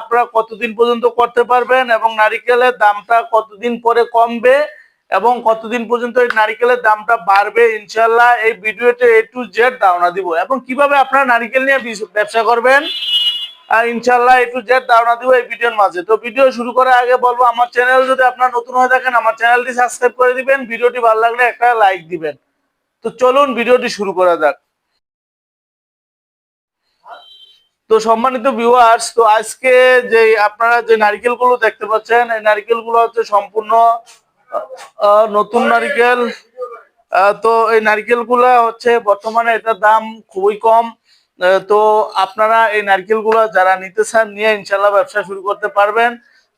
আপনারা কতদিন পর্যন্ত করতে পারবেন এবং নারিকেলের দামটা কতদিন পরে কমবে এবং কতদিন পর্যন্ত এই নারিকেলের দামটা বাড়বে ইনশাল্লাহ এই ভিডিওতে এ টু জেড ধারণা দিব। এবং কীভাবে আপনারা নারিকেল নিয়ে ব্যবসা করবেন আর ইনশাল্লাহ একটু জেড ধারণা দিব এই ভিডিওর মাঝে। তো ভিডিও শুরু করার আগে বলব, আমার চ্যানেল যদি আপনার নতুন হয়ে থাকেন, আমার চ্যানেলটি সাবস্ক্রাইব করে দিবেন, ভিডিওটি ভালো লাগলে একটা লাইক দিবেন। তো চলুন ভিডিওটি শুরু করা যাক। তো সম্মানিত ভিউয়ার্স তো আজকে যে আপনারা যে নারকেলগুলো দেখতে পাচ্ছেন, এই নারকেলগুলো হচ্ছে সম্পূর্ণ নতুন নারকেল। তো এই নারকেলগুলো হচ্ছে বর্তমানে এটার দাম খুবই কম। তো আপনারা এই নারকেলগুলো যারা নিতে চান, নিয়ে ইনশাল্লাহ ব্যবসা শুরু করতে পারবেন।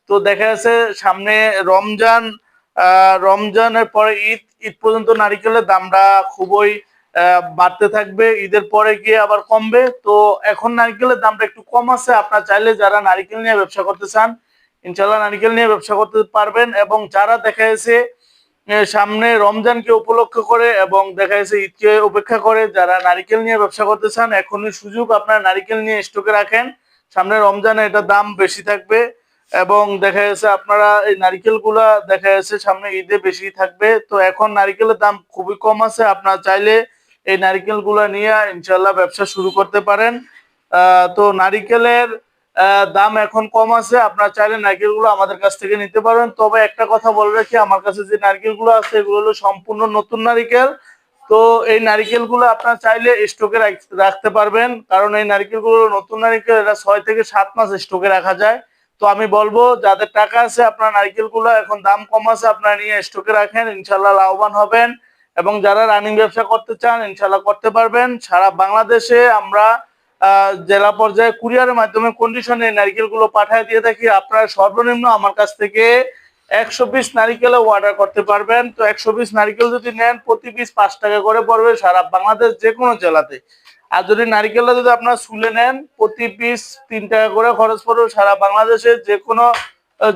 তো দেখা যাচ্ছে সামনে রমজান রমজানের পরে ঈদ ঈদ পর্যন্ত নারিকেলের দামটা খুবই বাড়তে থাকবে। ঈদের পরে গিয়ে আবার কমবে। তো এখন নারিকেলের দামটা একটু কম আছে। আপনার চাইলে যারা নারিকেল নিয়ে ব্যবসা করতে চান, ইনশাল্লাহ নারিকেল নিয়ে ব্যবসা করতে পারবেন। এবং যারা দেখা যাচ্ছে সামনে রমজানকে উপলক্ষ করে এবং দেখা যাচ্ছে ঈদকে উপেক্ষা করে যারা নারিকেল নিয়ে ব্যবসা করতে চান, এখনই সুযোগ আপনারা নারিকেল নিয়ে স্টকে রাখেন। সামনে রমজানে এটা দাম বেশি থাকবে এবং দেখা যাচ্ছে আপনারা এই নারিকেলগুলা দেখা যাচ্ছে সামনে ঈদে বেশি থাকবে। তো এখন নারিকেলের দাম খুবই কম আছে, আপনারা চাইলে এই নারিকেলগুলা নিয়ে ইনশাল্লাহ ব্যবসা শুরু করতে পারেন। তো নারিকেলের দাম এখন কম আছে, আপনারা চাইলে নারকেলগুলো আমাদের কাছ থেকে নিতে পারেন। তবে একটা কথা বলে রাখি, আমার কাছে যে নারকেলগুলো আছে, এগুলো হলো সম্পূর্ণ নতুন নারিকেল। তো এই নারিকেলগুলো আপনারা চাইলে স্টকে রাখতে পারবেন। কারণ এই নারিকেলগুলো নতুন নারিকেল, এটা ছয় থেকে সাত মাস স্টকে রাখা যায়। তো আমি বলব, যাদের টাকা আছে, আপনার নারিকেলগুলো এখন দাম কম আছে, আপনারা নিয়ে স্টকে রাখেন ইনশাল্লাহ লাভবান হবেন। এবং যারা রানিং ব্যবসা করতে চান ইনশাল্লাহ করতে পারবেন। সারা বাংলাদেশে আমরা জেলা পর্যায়ে কুরিয়ারের মাধ্যমে কন্ডিশনে নারকেলগুলো পাঠিয়ে দিয়ে থাকি আপনারা সর্বনিম্ন আমার কাছ থেকে একশো পিস নারিকেলে অর্ডার করতে পারবেন। তো একশো পিস নারিকেল যদি নেন, প্রতি পিস পাঁচ টাকা করে পড়বে সারা বাংলাদেশ যে কোনো জেলাতে। আর যদি নারিকেলটা যদি আপনার শুলে নেন, প্রতি পিস তিন টাকা করে খরচ পড়বে সারা বাংলাদেশে যে কোনো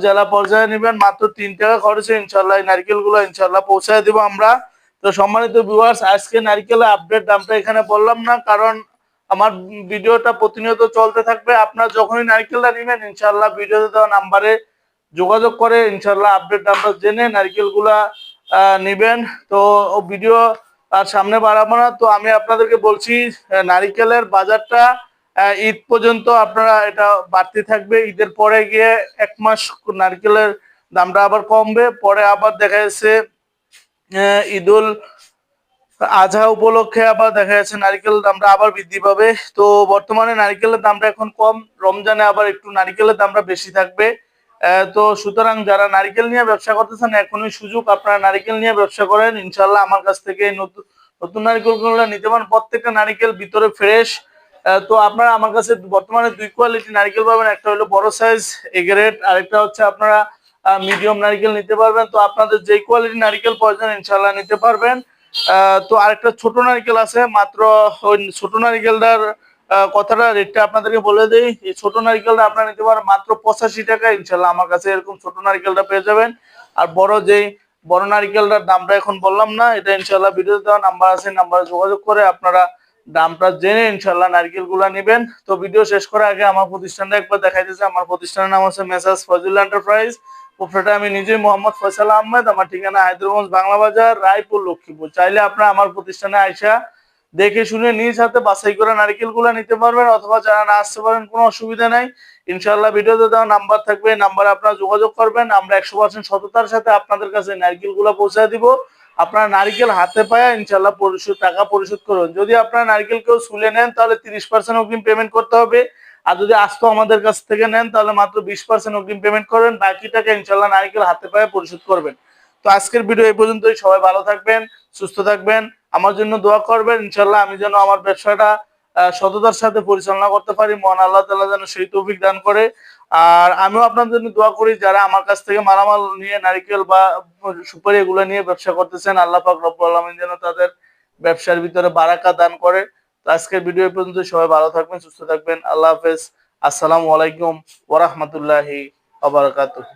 জেলা পর্যায়ে নেবেন। মাত্র তিন টাকা খরচে ইনশাল্লাহ এই নারকেলগুলো ইনশাল্লাহ পৌঁছায় দেবো আমরা। তো সম্মানিত ভিউয়ার্স আজকে নারিকেলের আপডেট দামটা এখানে বললাম না, কারণ আমার ভিডিওটা প্রতিনিয়ত চলতে থাকবে। আপনার যখনই নারকেলটা নেবেন ইনশাল্লাহ ভিডিওতে দেওয়া নাম্বারে যোগাযোগ করে ইনশাল্লাহ আপডেট নাম্বার জেনে নারকেলগুলা নেবেন। তো ভিডিও আর সামনে বাড়াবো না। তো আমি আপনাদেরকে বলছি নারিকেলের বাজারটা ঈদ পর্যন্ত আপনারা এটা বাড়তে থাকবে। ঈদের পরে গিয়ে এক মাস নারকেলের দামটা আবার কমবে। পরে আবার দেখা যাচ্ছে ঈদুল আজহা উপলক্ষে আবার দেখা যাচ্ছে নারিকেলের দামটা আবার বৃদ্ধি পাবে। তো বর্তমানে নারিকেলের দামটা এখন কম, রমজানে আবার একটু নারিকেলের দামটা বেশি থাকবে। তো সুতরাং যারা নারিকেল নিয়ে ব্যবসা করতেছেন, এখনই সুযোগ, আপনারা নারিকেল নিয়ে ব্যবসা করেন। ইনশাল্লাহ আমার কাছ থেকে নতুন নতুন নারিকেলগুলো নিতে পারেন। প্রত্যেকটা নারিকেল ভিতরে ফ্রেশ তো আপনারা আমার কাছে বর্তমানে দুই কোয়ালিটি নারিকেল পাবেন। একটা হলো বড় সাইজ এগ্রেড আরেকটা হচ্ছে আপনারা মিডিয়াম নারিকেল নিতে পারবেন। তো আপনাদের যে কোয়ালিটি নারিকেল প্রয়োজন ইনশাল্লাহ নিতে পারবেন। তো আরেকটা ছোট নারকেল আছে, মাত্র ওই ছোট নারকেলটার কথাটা রেটটা আপনাদেরকে বলে দিই। এই ছোট নারকেলটা আপনারা নিতে পারেন মাত্র পঁচাশি টাকা, ইনশাল্লাহ আমার কাছে এরকম ছোট নারকেলটা পেয়ে যাবেন। আর বড় যেই, বড় নারকেলটার দামটা এখন বললাম না, এটা ইনশাল্লাহ ভিডিও দেওয়া নাম্বার আছে নাম্বারে যোগাযোগ করে আপনারা দামটা জেনে ইনশাল্লাহ নারকেলগুলা নেবেন। তো ভিডিও শেষ করার আগে আমার প্রতিষ্ঠানটা একবার দেখাই দিয়েছে আমার প্রতিষ্ঠানের নাম হচ্ছে মেসাজ ফজল এন্টারপ্রাইজ। প্রোফেটা আমি নিজেই মোহাম্মদ ফয়সাল আহমেদ, আমার ঠিকানা হায়দ্রাবাদ, বাংলা বাজার, রায়পুর, লক্ষ্মীপুর। চাইলে আপনারা আমার প্রতিষ্ঠানে আইসা দেখে শুনে নিজ হাতে বাছাই করে নারকেলগুলা নিতে পারবেন, অথবা যারা না আসতে পারেন, কোনো অসুবিধা নাই। ইনশাল্লাহ ভিডিওতে দেওয়া নাম্বার থাকবে নাম্বারে আপনারা যোগাযোগ করবেন, আমরা একশো পার্সেন্ট সততার সাথে আপনাদের কাছে নারকেলগুলা পৌঁছায় দিব। আপনারা নারকেল হাতে পায়া ইনশাল্লাহ পরিশোধ, টাকা পরিশোধ করুন। যদি আপনারা নারকেল কেউ শুলে নেন, তাহলে তিরিশ পার্সেন্ট অগ্রিম পেমেন্ট করতে হবে। আর যদি আস্ত আমাদের কাছ থেকে নেন, তাহলে মাত্র বিশ পার্সেন্ট অগ্রিম পেমেন্ট করবেন বাকি টাকা ইনশাল্লাহ নারিকেল হাতে পায়ে পরিশোধ করবেন। তো আজকের ভিডিও এই পর্যন্তই। সবাই ভালো থাকবেন, সুস্থ থাকবেন। আমার জন্য দোয়া করবেন। ইনশাল্লাহ আমি যেন আমার ব্যবসাটা সততার সাথে পরিচালনা করতে পারি। মন আল্লাহ তালা যেন সেই তৌফিক দান করে। আর আমিও আপনার জন্য দোয়া করি, যারা আমার কাছ থেকে মালামাল নিয়ে নারিকেল বা সুপারি এগুলো নিয়ে ব্যবসা করতেছেন, আল্লাহ পাক রব্বুল আলামিন যেন তাদের ব্যবসার ভিতরে বারাকা দান করে। আজকের ভিডিও পর্যন্ত সবাই ভালো থাকবেন সুস্থ থাকবেন। আল্লাহ হাফেজ। আসসালামু আলাইকুম ওরহমতুল্লাহি আবরকাতুহ